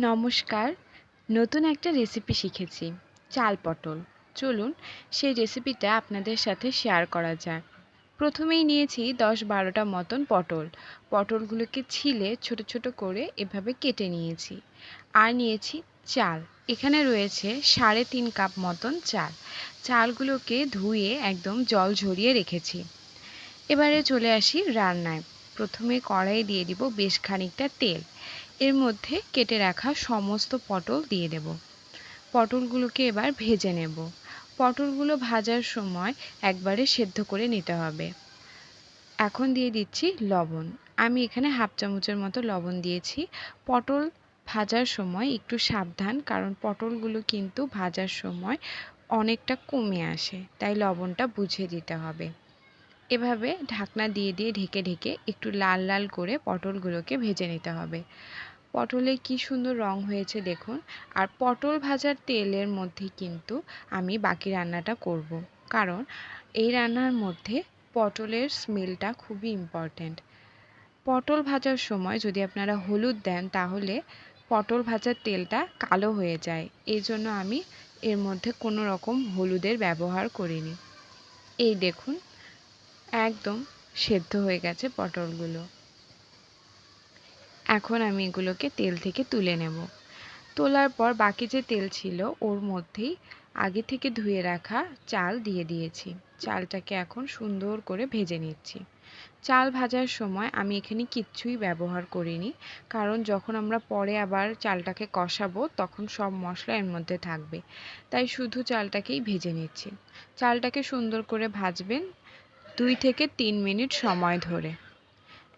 নমস্কার, নতুন একটা রেসিপি শিখেছি, চাল পটল। চলুন সেই রেসিপিটা আপনাদের সাথে শেয়ার করা যাক। প্রথমেই নিয়েছি দশ বারোটা মতন পটল। পটলগুলোকে ছিলে ছোট ছোট করে এভাবে কেটে নিয়েছি। আর নিয়েছি চাল। এখানে রয়েছে সাড়ে তিন কাপ মতন চাল। চালগুলোকে ধুয়ে একদম জল ঝরিয়ে রেখেছি। এবারে চলে আসি রান্নায়। প্রথমে কড়াই দিয়ে দিব বেশ খানিকটা তেল। এর মধ্যে কেটে রাখা সমস্ত পটল দিয়ে দেব। পটলগুলোকে এবার ভেজে নেব। পটলগুলো ভাজার সময় একবারে সেদ্ধ করে নিতে হবে। এখন দিয়ে দিচ্ছি লবণ। আমি এখানে হাফ চামচের মতো লবণ দিয়েছি। পটল ভাজার সময় একটু সাবধান, কারণ পটলগুলো কিন্তু ভাজার সময় অনেকটা কমে আসে, তাই লবণটা বুঝে দিতে হবে। এভাবে ঢাকনা দিয়ে দিয়ে ঢেকে ঢেকে একটু লাল লাল করে পটলগুলোকে ভেজে নিতে হবে। পটলে কি সুন্দর রং হয়েছে দেখুন। আর পটল ভাজার তেলের মধ্যে কিন্তু আমি বাকি রান্নাটা করব। কারণ এই রান্নার মধ্যে পটলের স্মেলটা খুবই ইম্পর্ট্যান্ট পটল ভাজার সময় যদি আপনারা হলুদ দেন, তাহলে পটল ভাজার তেলটা কালো হয়ে যায়। এই জন্য আমি এর মধ্যে কোনো রকম হলুদের ব্যবহার করিনি। এই দেখুন, একদম সেদ্ধ হয়ে গেছে পটলগুলো। এখন আমি এগুলোকে তেল থেকে তুলে নেব। তোলার পর বাকি যে তেল ছিল, ওর মধ্যেই আগে থেকে ধুয়ে রাখা চাল দিয়ে দিয়েছি। চালটাকে এখন সুন্দর করে ভেজে নিচ্ছি। চাল ভাজার সময় আমি এখানে কিচ্ছুই ব্যবহার করিনি, কারণ যখন আমরা পরে আবার চালটাকে কষাবো, তখন সব মশলা এর মধ্যে থাকবে। তাই শুধু চালটাকেই ভেজে নিচ্ছি। চালটাকে সুন্দর করে ভাজবেন দুই থেকে তিন মিনিট সময় ধরে।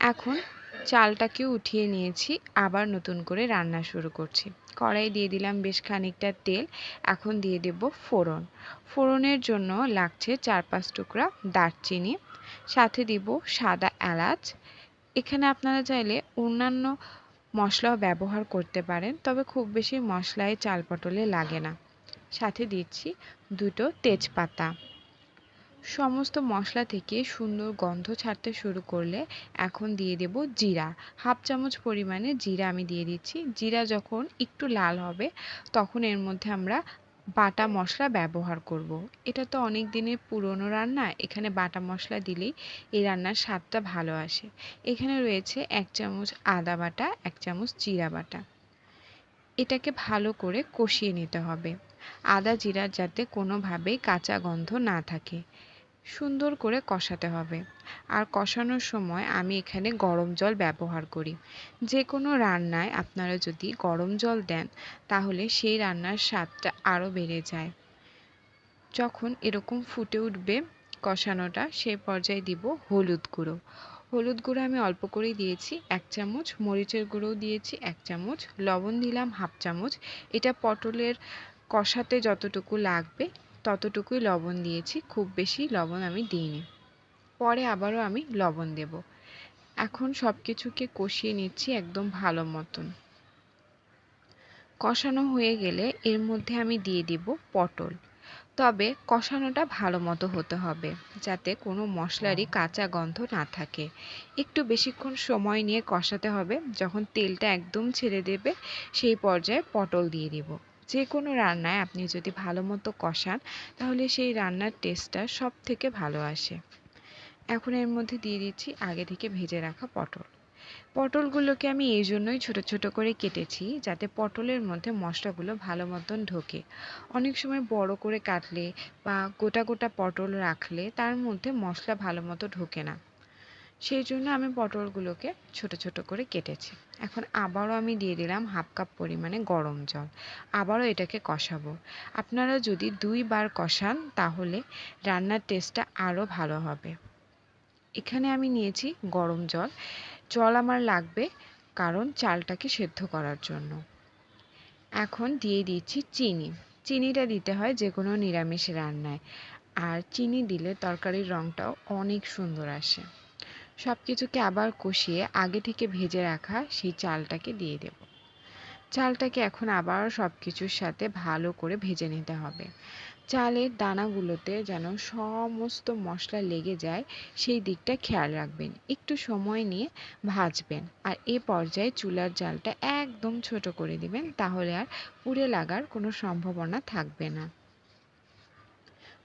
এখন চালটাকে উঠিয়ে নিয়েছি, আবার নতুন করে রান্না শুরু করছি। কড়াই দিয়ে দিলাম বেশ খানিকটা তেল, এখন দিয়ে দেব ফোড়ন। ফোড়নের জন্য লাগছে চার পাঁচ টুকরা দারচিনি, সাথে দিব সাদা এলাচ। এখানে আপনারা চাইলে অন্যান্য মশলাও ব্যবহার করতে পারেন, তবে খুব বেশি মশলায় চাল পটলে লাগে না। সাথে দিচ্ছি দুটো তেজপাতা। সমস্ত মশলা থেকে সুন্দর গন্ধ ছাড়তে শুরু করলে এখন দিয়ে দেব জিরা। হাফ চামচ পরিমাণে জিরা আমি দিয়ে দিচ্ছি। জিরা যখন একটু লাল হবে, তখন এর মধ্যে আমরা বাটা মশলা ব্যবহার করব। এটা তো অনেক দিনের পুরনো রান্না, এখানে বাটা মশলা দিলেই এই রান্নার স্বাদটা ভালো আসে। এখানে রয়েছে এক চামচ আদা বাটা, এক চামচ জিরা বাটা। এটাকে ভালো করে কষিয়ে নিতে হবে। আদা জিরার যাতে কোনোভাবেই কাঁচা গন্ধ না থাকে। সুন্দর করে কষাতে হবে। আর কষানোর সময় আমি এখানে গরম জল ব্যবহার করি। যে কোনো রান্নায় আপনারা যদি গরম জল দেন, তাহলে সেই রান্নার স্বাদটা আরও বেড়ে যায়। যখন এরকম ফুটে উঠবে কষানোটা সেই পর্যায়ে দিব হলুদ গুঁড়ো। হলুদ গুঁড়ো আমি অল্প করেই দিয়েছি, এক চামচ। মরিচের গুঁড়োও দিয়েছি, এক চামচ। লবণ দিলাম হাফ চামচ। এটা পটলের কষাতে যতটুকু লাগবে ততটুকুই লবণ দিয়েছি খুব বেশি লবণ আমি দিইনি। পরে আবারও আমি লবণ দেব। এখন সব কিছুকে কষিয়ে নিচ্ছি একদম ভালো মতন। কষানো হয়ে গেলে এর মধ্যে আমি দিয়ে দিব পটল। তবে কষানোটা ভালো মতো হতে হবে যাতে কোনো মশলারই কাঁচা গন্ধ না থাকে। একটু বেশিক্ষণ সময় নিয়ে কষাতে হবে যখন তেলটা একদম ছেড়ে দেবে সেই পর্যায়ে পটল দিয়ে দিব। যে কোনো রান্নায় আপনি যদি ভালো মতো কষান, তাহলে সেই রান্নার টেস্টটা সব থেকে ভালো আসে। এখন এর মধ্যে দিয়ে দিচ্ছি আগে থেকে ভেজে রাখা পটল। পটলগুলোকে আমি এই জন্যই ছোট ছোট করে কেটেছি যাতে পটলের মধ্যে মশলাগুলো ভালো মতন ঢোকে। অনেক সময় বড় করে কাটলে বা গোটা গোটা পটল রাখলে তার মধ্যে মশলা ভালো মতো ঢোকে না। সেই জন্য আমি পটলগুলোকে ছোট ছোট করে কেটেছি। এখন আবারও আমি দিয়ে দিলাম হাফ কাপ পরিমাণে গরম জল। আবারও এটাকে কষাবো। আপনারা যদি দুইবার কষান, তাহলে রান্নার টেস্টটা আরও ভালো হবে। এখানে আমি নিয়েছি গরম জল। জল আমার লাগবে কারণ চালটাকে সেদ্ধ করার জন্য। এখন দিয়ে দিচ্ছি চিনি। চিনিটা দিতে হয় যে কোনো নিরামিষ রান্নায়। আর চিনি দিলে তরকারির রঙটাও অনেক সুন্দর আসে। সব কিছুকে আবার কষিয়ে আগে থেকে ভেজে রাখা সেই চালটাকে দিয়ে দেব। চালটাকে এখন আবার সব কিছুর সাথে ভালো করে ভেজে নিতে হবে। চালের দানাগুলোতে যেন সমস্ত মশলা লেগে যায়, সেই দিকটা খেয়াল রাখবেন। একটু সময় নিয়ে ভাজবেন আর এ পর্যায়ে চুলার জালটা একদম ছোট করে দিবেন, তাহলে আর পুড়ে লাগার কোনো সম্ভাবনা থাকবে না।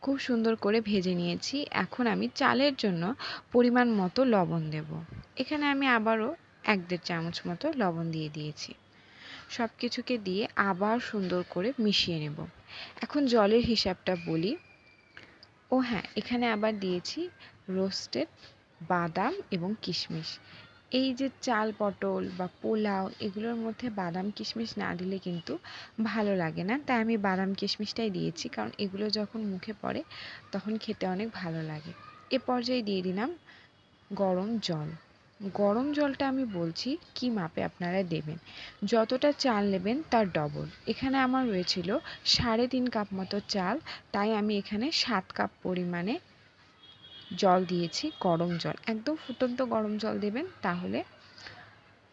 খুব সুন্দর করে ভেজে নিয়েছি। এখন আমি চালের জন্য পরিমাণ মতো লবণ দেব। এখানে আমি আবারও এক দেড় চামচ মতো লবণ দিয়ে দিয়েছি। সব কিছুকে দিয়ে আবার সুন্দর করে মিশিয়ে নেব। এখন জলের হিসাবটা বলি। ও হ্যাঁ এখানে আবার দিয়েছি রোস্টেড বাদাম এবং কিশমিশ। এই যে চাল পটল বা পোলাও, এগুলোর মধ্যে বাদাম কিশমিশ না দিলে কিন্তু ভালো লাগে না। তাই আমি বাদাম কিশমিশটাই দিয়েছি, কারণ এগুলো যখন মুখে পড়ে তখন খেতে অনেক ভালো লাগে। এ পর্যায়ে দিয়ে দিলাম গরম জল। গরম জলটা আমি বলছি কি মাপে আপনারা দেবেন? যতটা চাল নেবেন তার ডবল। এখানে আমার হয়েছিল সাড়ে তিন কাপ মতো চাল, তাই আমি এখানে সাত কাপ পরিমাণে জল দিয়েছি, গরম জল। একদম ফুটন্ত গরম জল দেবেন, তাহলে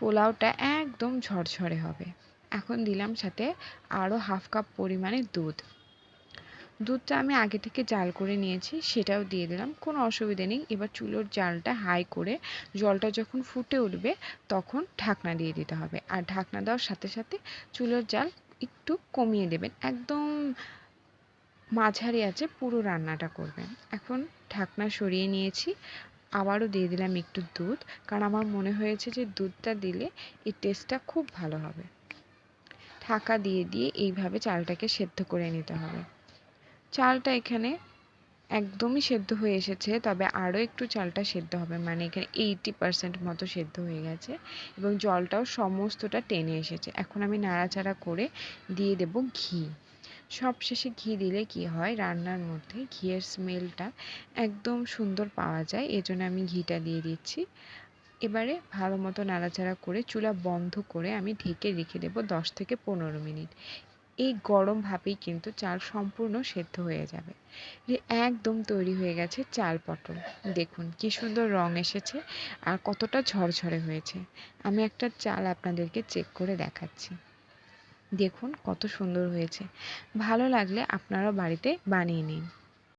পোলাওটা একদম ঝরঝরে হবে। এখন দিলাম সাথে আরও হাফ কাপ পরিমাণে দুধ। দুধটা আমি আগে থেকে জাল করে নিয়েছি, সেটাও দিয়ে দিলাম, কোনো অসুবিধা নেই। এবার চুলোর জালটা হাই করে জলটা যখন ফুটে উঠবে, তখন ঢাকনা দিয়ে দিতে হবে। আর ঢাকনা দেওয়ার সাথে সাথে চুলোর জাল একটু কমিয়ে দেবেন। একদম মাঝারি আছে, পুরো রান্নাটা করবেন। এখন ঢাকনা সরিয়ে নিয়েছি, আবারও দিয়ে দিলাম একটু দুধ, কারণ আমার মনে হয়েছে যে দুধটা দিলে এই টেস্টটা খুব ভালো হবে। ঢাকা দিয়ে দিয়ে এইভাবে চালটাকে সেদ্ধ করে নিতে হবে। চালটা এখানে একদমই সেদ্ধ হয়ে এসেছে, তবে আরও একটু চালটা সেদ্ধ হবে মানে এখানে এইটি পারসেন্ট মতো সেদ্ধ হয়ে গেছে এবং জলটাও সমস্তটা টেনে এসেছে। এখন আমি নাড়াচাড়া করে দিয়ে দেব ঘি। সব শেষে ঘি দিলে কি হয়? রান্নার মধ্যে ঘিয়ের স্মেলটা একদম সুন্দর পাওয়া যায়। এজন্য আমি ঘিটা দিয়ে দিচ্ছি। এবারে ভালো মতো নাড়াচাড়া করে চুলা বন্ধ করে আমি ঢেকে রেখে দেবো দশ থেকে পনেরো মিনিট। এই গরম ভাবেই কিন্তু চাল সম্পূর্ণ সেদ্ধ হয়ে যাবে। একদম তৈরি হয়ে গেছে চাল পটল। দেখুন কি সুন্দর রং এসেছে আর কতটা ঝরঝরে হয়েছে। আমি একটা চাল আপনাদেরকে চেক করে দেখাচ্ছি। দেখুন কত সুন্দর হয়েছে। ভালো লাগলে আপনারাও বাড়িতে বানিয়ে নিন।